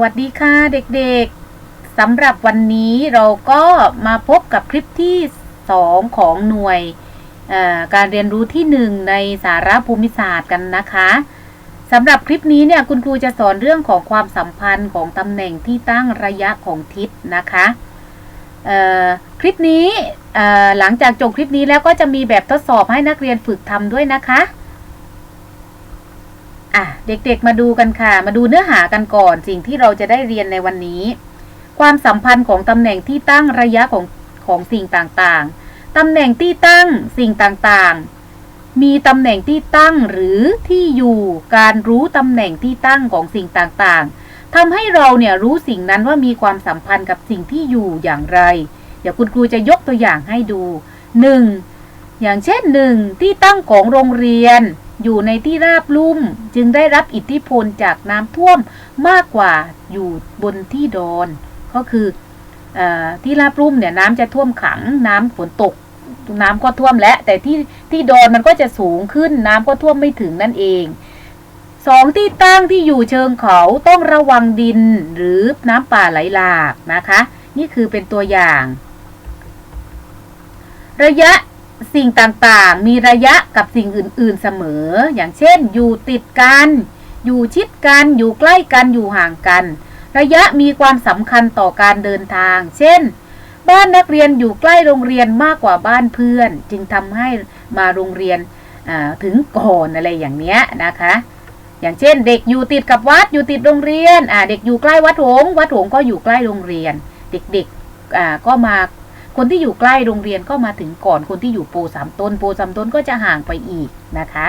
วัสดีค่ะเด็กๆสำหรับวันนี้เราก็มาพบกับคลิปที่ 2 ของหน่วยการเรียนรู้ที่ 1 ในสาระภูมิศาสตร์กันนะคะสำหรับคลิปนี้เนี่ยคุณครูจะสอนเรื่องของความสัมพันธ์ของตำแหน่งที่ตั้งระยะของทิศนะคะคลิปนี้หลังจากจบคลิปนี้แล้วก็จะมีแบบทดสอบให้นักเรียนฝึกทำด้วยนะคะ อะเด็กๆมาดูกันค่ะ มาดูเนื้อหากันก่อนสิ่งที่เราจะได้เรียนในวันนี้ ความสัมพันธ์ของตำแหน่งที่ตั้งระยะของของสิ่งต่างๆตำแหน่งที่ตั้งสิ่งต่างๆ มีตำแหน่งที่ตั้งหรือที่อยู่การรู้ตำแหน่งที่ตั้งของสิ่งต่างๆทำให้เราเนี่ยรู้สิ่งนั้นว่ามีความสัมพันธ์กับสิ่งที่อยู่อย่างไร เดี๋ยวคุณครูจะยกตัวอย่างให้ดู 1. อย่างเช่น 1. ที่ตั้งของโรงเรียน อยู่ในที่ราบลุ่ม จึงได้รับอิทธิพลจากน้ำท่วมมากกว่าอยู่บนที่ดอน ก็คือออที่ราบลุ่มเนี่ยน้ำจะท่วมขังน้ำฝนตกน้ำก็ท่วมและแต่ที่ที่ดอนมันก็จะสูงขึ้นน้ำก็ท่วมไม่ถึงนั่นเองสองที่ตั้งที่อยู่เชิงเขาต้องระวังดินหรือน้ำป่าไหลหลากนะคะ นี่คือเป็นตัวอย่าง ระยะ สิ่งต่างๆ มีระยะกับสิ่งอื่น ๆเสมอ อย่างเช่น อยู่ติดกัน อยู่ชิดกัน อยู่ใกล้กัน อยู่ห่างกัน ระยะมีความสำคัญต่อการเดินทาง เช่น บ้านนักเรียนอยู่ใกล้โรงเรียนมากกว่าบ้านเพื่อน จึงทำให้มาโรงเรียนถึงก่อนอะไรอย่างเนี้ยนะคะ อย่างเช่น เด็กอยู่ติดกับวัด อยู่ติดโรงเรียน เด็กอยู่ใกล้วัดหงวัดหงก็อยู่ใกล้โรงเรียน เด็กๆก็มา คนที่อยู่ใกล้โรงเรียนก็มาถึงก่อนคนที่อยู่โปสามต้นโปสามต้นก็จะห่างไปอีกนะคะ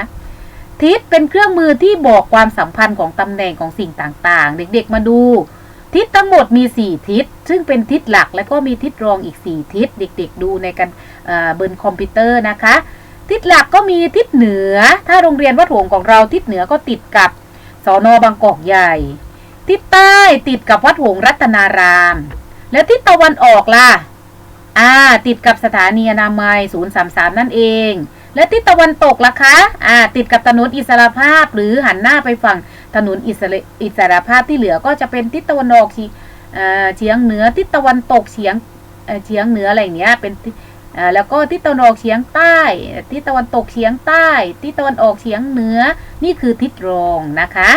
ทิศเป็นเครื่องมือที่บอกความสัมพันธ์ของตำแหน่งของสิ่งต่างๆ เด็กๆมาดู ทิศทั้งหมดมี 4 ทิศ ซึ่งเป็นทิศหลักและก็มีทิศรองอีก 4 ทิศ เด็กๆ ดูในกันเบิร์นคอมพิวเตอร์นะคะ ทิศหลักก็มีทิศเหนือ ถ้าโรงเรียนวัดหงของเราทิศเหนือก็ติดกับสอนอบางกอกใหญ่ ทิศใต้ติดกับวัดหงรัตนาราม แล้วทิศตะวันออกล่ะ อ่า ติดกับสถานีอนามัย 033 นั่นเอง และทิศตะวันตกล่ะคะ อ่า ติดกับถนนอิสระภาพหรือหันหน้าไปฝั่งถนนอิสระอิสระภาพที่เหลือก็จะเป็นทิศตะวันออกเฉียงเหนือทิศตะวันตกเฉียงเฉียงเหนืออะไรเงี้ย เป็นแล้วก็ทิศตะวันออกเฉียงใต้ ทิศตะวันตกเฉียงใต้ ทิศตะวันออกเฉียงเหนือ นี่คือทิศรองนะคะ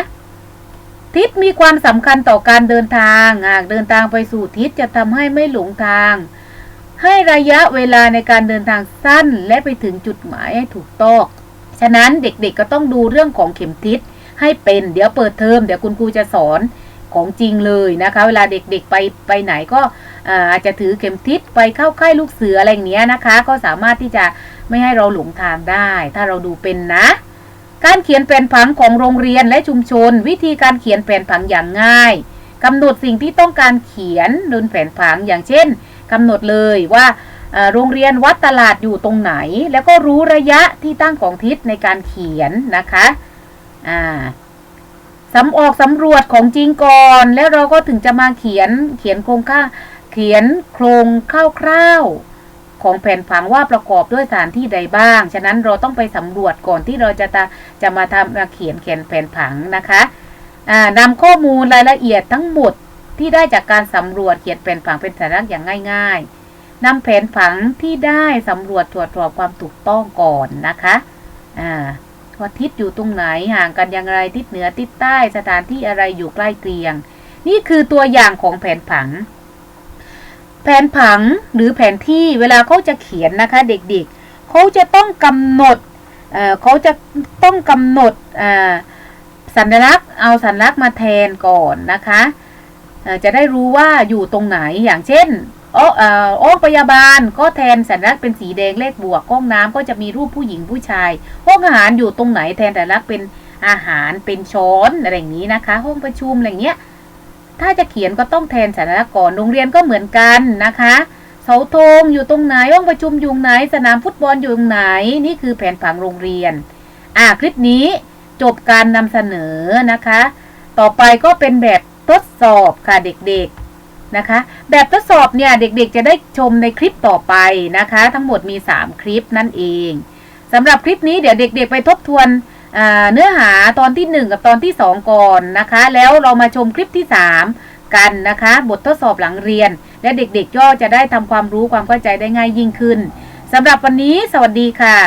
ทิศมีความสำคัญต่อการเดินทาง หากเดินทางไปสู่ทิศจะทำให้ไม่หลงทาง ให้ระยะเวลาในการเดินทางสั้นและไปถึงจุดหมายให้ถูกต้อง ฉะนั้นเด็กๆก็ต้องดูเรื่องของเข็มทิศให้เป็น เดี๋ยวเปิดเทอมเดี๋ยวคุณครูจะสอนของจริงเลยนะคะ เวลาเด็กๆไปไปไหนก็อาจจะถือเข็มทิศไปเข้าค่ายลูกเสืออะไรอย่างเนี้ยนะคะ ก็สามารถที่จะไม่ให้เราหลงทางได้ ถ้าเราดูเป็นนะ การเขียนแผนผังของโรงเรียนและชุมชน วิธีการเขียนแผนผังอย่างง่ายกำหนดสิ่งที่ต้องการเขียนบนแผนผังอย่างเช่น กำหนดเลยว่าโรงเรียนวัดตลาดอยู่ตรงไหน แล้วก็รู้ระยะที่ตั้งของทิศในการเขียนนะคะอ่าสำออกสำรวจของจริงก่อน แล้วเราก็ถึงจะมาเขียนเขียนโครงค่าเขียนโครงคร่าวๆของแผนผังว่าประกอบด้วยสถานที่ใดบ้าง ฉะนั้นเราต้องไปสำรวจก่อนที่เราจะจะจะมาทำมาเขียนเขียนแผนผังนะคะนำข้อมูลรายละเอียดทั้งหมด ที่ได้จากการสำรวจเขียนแผนผังเป็นสัญลักษณ์อย่างง่าย ๆนำแผนผังที่ได้สำรวจตรวจสอบความถูกต้องก่อนนะคะอ่าว่าทิศอยู่ตรงไหนห่างกันอย่างไรทิศเหนือทิศใต้สถานที่อะไรอยู่ใกล้เคียง นี่คือตัวอย่างของแผนผัง แผนผังหรือแผนที่เวลาเขาจะเขียนนะคะเด็กๆเขาจะต้องกำหนดเเขาจะต้องกำหนดสัญลักษณ์เอาสัญลักษณ์มาแทนก่อนนะคะ จะได้รู้ว่าอยู่ตรงไหนอย่างเช่นโอ้โอ้พยาบาลก็แทนสัญลักษณ์เป็นสีแดงเลขบวกห้องน้ำก็จะมีรูปผู้หญิงผู้ชายห้องอาหารอยู่ตรงไหนแทนสัญลักษณ์เป็นอาหารเป็นช้อนอะไรอย่างนี้นะคะ ห้องประชุมอะไรเงี้ยถ้าจะเขียนก็ต้องแทนสัญลักษณ์ก่อนโรงเรียนก็เหมือนกันนะคะเสาธงอยู่ตรงไหนห้องประชุมอยู่ไหน สนามฟุตบอลอยู่ตรงไหนนี่คือแผนผังโรงเรียน อ่าคลิปนี้จบการนำเสนอนะคะ ต่อไปก็เป็นแบบ ทดสอบค่ะเด็กๆนะคะ แบบทดสอบเนี่ยเด็กๆจะได้ชมในคลิปต่อไปนะคะ ทั้งหมดมี 3 คลิปนั่นเองสำหรับคลิปนี้เดี๋ยวเด็ก ๆ ไปทบทวนเนื้อหาตอนที่ 1 กับตอนที่ 2 ก่อนนะคะ แล้วเรามาชมคลิปที่ 3 กันนะคะ บททดสอบหลังเรียน และเด็กๆก็จะได้ทำความรู้ความเข้าใจได้ง่ายยิ่งขึ้นสำหรับวันนี้สวัสดีค่ะ